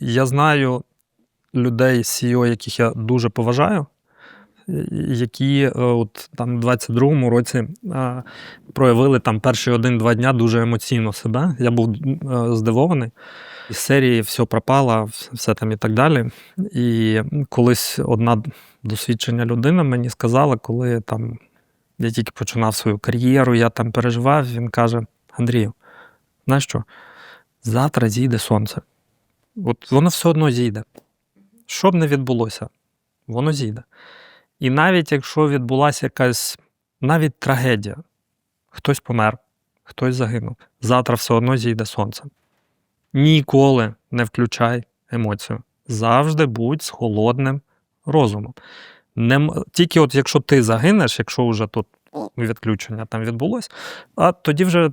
Я знаю людей CEO, яких я дуже поважаю, які е, от там в 22-му році е, проявили там перші один-два дня дуже емоційно себе. Я був е, здивований. Із серії все пропало, все там і так далі. І колись одна досвідчена людина мені сказала, коли там я тільки починав свою кар'єру, я там переживав, він каже: Андрію, знаєш що? Завтра зійде сонце. От воно все одно зійде. Що б не відбулося, воно зійде. І навіть якщо відбулася якась навіть трагедія, хтось помер, хтось загинув, завтра все одно зійде сонце. Ніколи не включай емоцію. Завжди будь з холодним розумом. Не, тільки от якщо ти загинеш, якщо вже тут відключення там відбулось, а тоді вже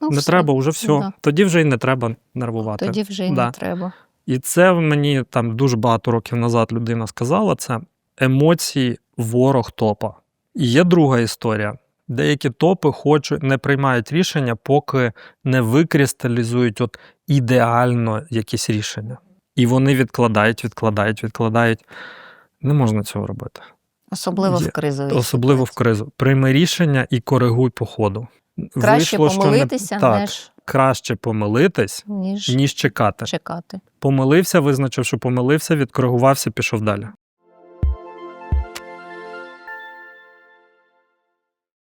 Ну, не все. треба, вже все. Да. Тоді вже й не треба нервувати. Тоді вже й Да. не треба. І це мені там дуже багато років назад людина сказала: це емоції ворог топа. І є друга історія. Деякі топи хочуть, не приймають рішення, поки не викристалізують от ідеально якісь рішення. І вони відкладають, відкладають, відкладають. Не можна цього робити. Особливо Є- в кризовій Особливо в кризу. Прийми рішення і коригуй по ходу. Краще Вийшло, що не- так, ніж, краще помилитись, ніж ніж чекати. чекати. Помилився, визначив, що помилився, відкоригувався, пішов далі.